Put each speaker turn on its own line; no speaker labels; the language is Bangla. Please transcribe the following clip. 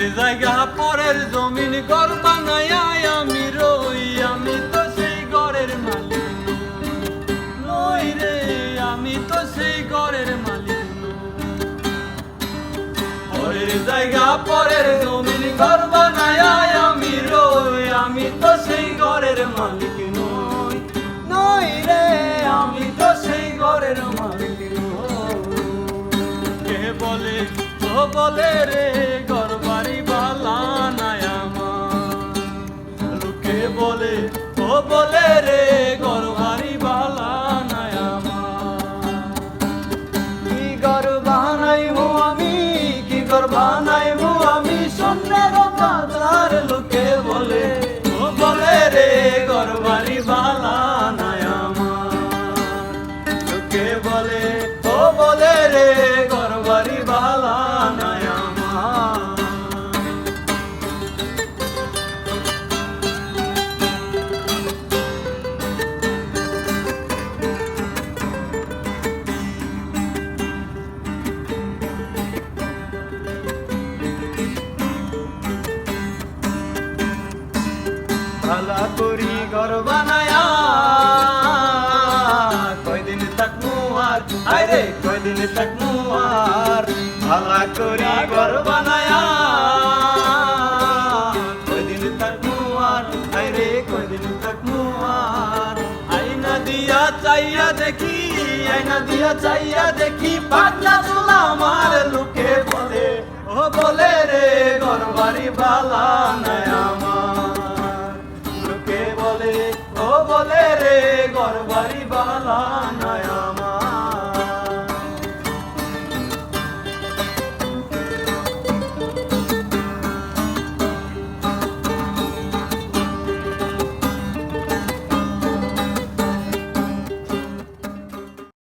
জায়গা, পরের জমিন ঘর বানায় আমি রই, আমি তো সেই ঘরের মালিক। নই রে, আমি তো সেই ঘরের মালিক। পরের জায়গা, পরের জমিন ঘর আমি রই, আমি তো সেই ঘরের মালিক নই। নই রে, আমি তো সেই ঘরের মালিক বলে, ও বলে রে বাড়ি বালা নাই আমার। লোকে বলে, ও বলে রে ঘর বাড়ি বালা নাই আমার। কি ঘর বানাইবো আমি, কি ঘর বানাইবো আমি সোনার বাজার বলে, ও বলে রে ভালা করি ঘর বানায়া। কয়দিন থাকমু আর? আরে কয়দিন থাকমু আর? ভালা করি ঘর বানায়া। কয়দিন থাকমু আর? আরে কয়দিন থাকমু আর? আইনা দিয়া চাইয়া দেখি আইনা দিয়া চাইয়া দেখি, পাগলা চুলা আমার লোকে বলে। ও বলে রে ঘর বাড়ি বালা নাই। ঘর বাড়ি বালা না